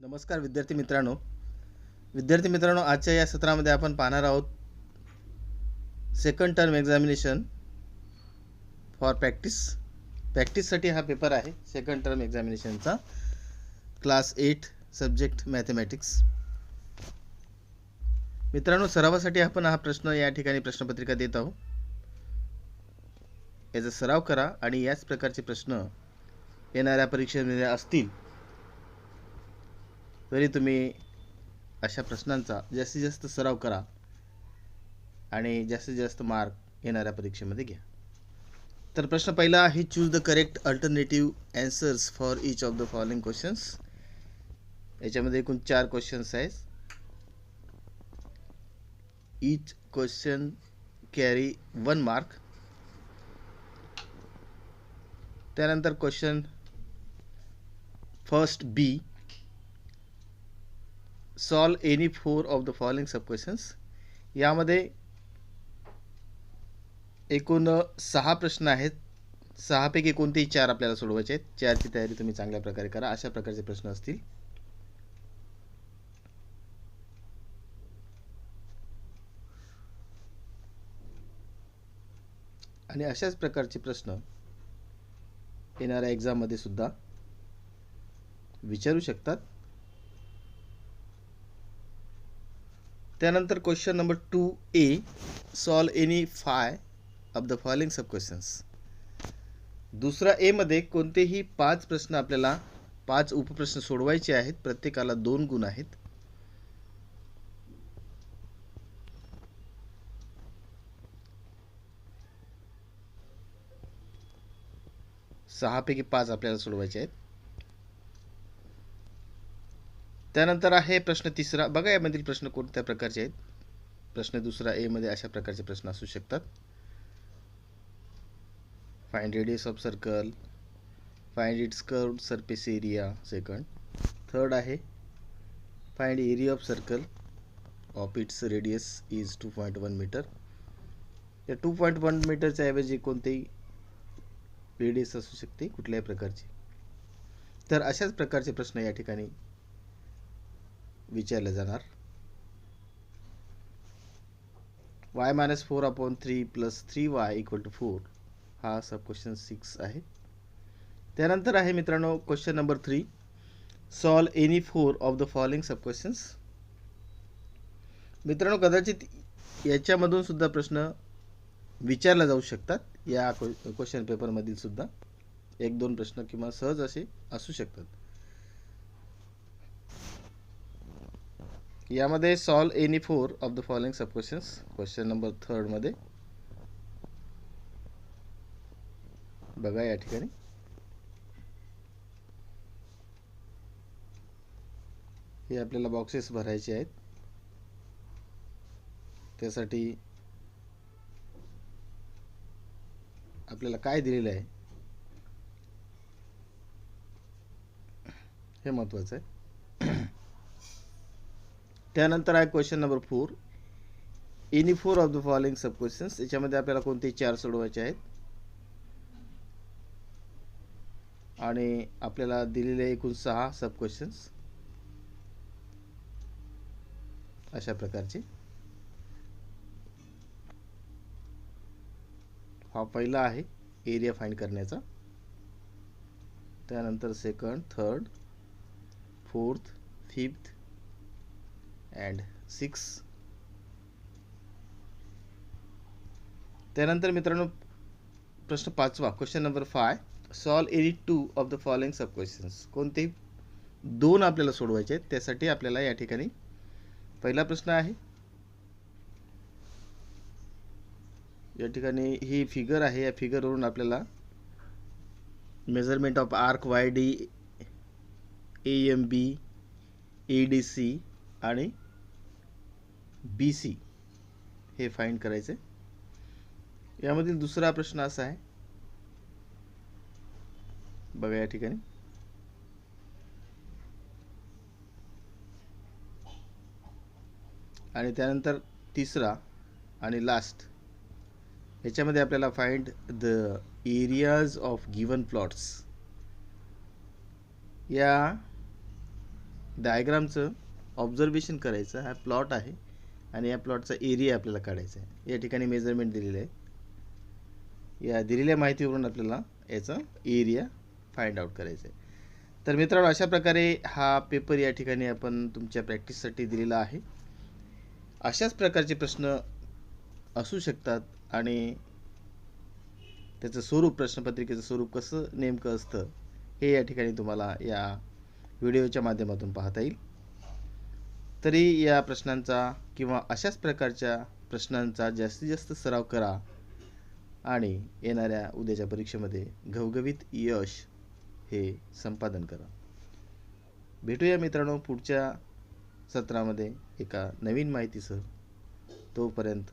नमस्कार विद्यार्थी मित्रांनो. विद्यार्थी मित्रांनो आजच्या या सत्रामध्ये आपण पाहणार आहोत second term examination for practice प्रॅक्टिससाठी हा पेपर आहे सेकंड टर्म एक्झामिनेशनचा क्लास एट सब्जेक्ट मॅथमॅटिक्स मित्रांनो सरावासाठी आपण हा प्रश्न या ठिकाणी प्रश्नपत्रिका देत आहोत. याचा सराव करा आणि याच प्रकारचे प्रश्न येणाऱ्या परीक्षेमध्ये असतील. तरी तुम्ही अशा प्रश्नांचा जास्तीत जास्त सराव करा आणि जास्तीत जास्त मार्क येणाऱ्या परीक्षेमध्ये घ्या. तर प्रश्न पहिला आहे choose the correct alternative answers for each of the following questions याच्यामध्ये एकूण चार क्वेश्चन्स आहेत. Each question carry one mark त्यानंतर question first B solve any four of the following sub questions यामध्ये एकूण सहा प्रश्न आहेत. सहापैकी कोणतेही चार आपल्याला सोडवायचे आहेत. चारची तयारी तुम्ही चांगल्या प्रकारे करा. अशा प्रकारचे प्रश्न असतील. आणि अशाच प्रकारचे प्रश्न येणाऱ्या एक्झाममध्ये सुद्धा विचारू शकतात. त्यानंतर question number two A solve any five of the following sub questions दुसरा ए मध्ये कोणतेही पाच प्रश्न आपल्याला पाच उपप्रश्न सोडवायचे आहेत प्रत्येकाला दोन गुण आहेत. सहापैकी पाच आपल्याला सोडवायचे आहेत. त्यानंतर आहे प्रश्न तिसरा. बघा यामधील प्रश्न कोणत्या प्रकारचे आहेत? प्रश्न दुसरा एमध्ये अशा प्रकारचे प्रश्न असू शकतात. Find radius of circle find its curve surface area second third आहे find area of circle of its radius is two point one metre या टू पॉईंट वन मीटरच्या ऐवजी कोणतेही रेडियस असू शकते कुठल्याही प्रकारची. तर अशाच प्रकारचे प्रश्न या ठिकाणी विचारले जाणार. Y minus four upon three plus three Y equal to four हा सब क्वेश्चन सिक्स आहे. त्यानंतर आहे मित्रांनो question number three solve any four of the following sub questions मित्रांनो कदाचित याच्यामधून सुद्धा प्रश्न विचारला जाऊ शकतात. या क्वेश्चन पेपरमधील सुद्धा एक दोन प्रश्न किंवा सहज असे असू शकतात. यामध्ये solve any four of the following sub questions. Question number थर्डमध्ये बघा या ठिकाणी. हे आपल्याला बॉक्सेस भरायचे आहेत. त्यासाठी आपल्याला काय दिलेलं आहे? हे महत्त्वाचं आहे. त्यानंतर आहे question number four any four of the following sub questions याच्यामध्ये आपल्याला कोणते चार सोडवायचे आहेत. आणि आपल्याला दिलेले एकूण सहा सब क्वेश्चन्स अशा प्रकारचे. हा पहिला आहे एरिया फाइंड करण्याचा. त्यानंतर second third fourth fifth and six त्यानंतर मित्रांनो प्रश्न पाचवा question number five solve any two of the following sub questions कोणतेही दोन आपल्याला सोडवायचे आहेत. त्यासाठी आपल्याला या ठिकाणी पहिला प्रश्न आहे. या ठिकाणी ही फिगर आहे. या फिगरवरून आपल्याला measurement of arc Y D A M B A D C आणि बी सी हे फाईंड करायचे यामधील दुसरा प्रश्न असा आहे. बघा या ठिकाणी. आणि त्यानंतर तिसरा आणि लास्ट याच्यामध्ये आपल्याला find the areas of given plots या डायग्रामचं ऑब्झर्वेशन करायचं हा प्लॉट आहे आणि या प्लॉटचा एरिया आपल्याला काढायचा आहे. या ठिकाणी मेजरमेंट दिलेलं आहे. या दिलेल्या माहितीवरून आपल्याला याचा एरिया फाइंड आउट करायचं आहे. तर मित्रांनो अशा प्रकारे हा पेपर या ठिकाणी आपण तुमच्या प्रॅक्टिससाठी दिलेला आहे. अशाच प्रकारचे प्रश्न असू शकतात आणि त्याचं स्वरूप प्रश्नपत्रिकेचं स्वरूप कसं नेमकं असतं हे या ठिकाणी तुम्हाला या व्हिडिओच्या माध्यमातून पाहता येईल. तरी या प्रश्नांचा किंवा अशाच प्रकारच्या प्रश्नांचा जास्तीत जास्त सराव करा. आणि येणाऱ्या उद्याच्या परीक्षेमध्ये घवघवीत यश हे संपादन करा. भेटूया मित्रांनो पुढच्या सत्रामध्ये एका नवीन माहितीसह. तोपर्यंत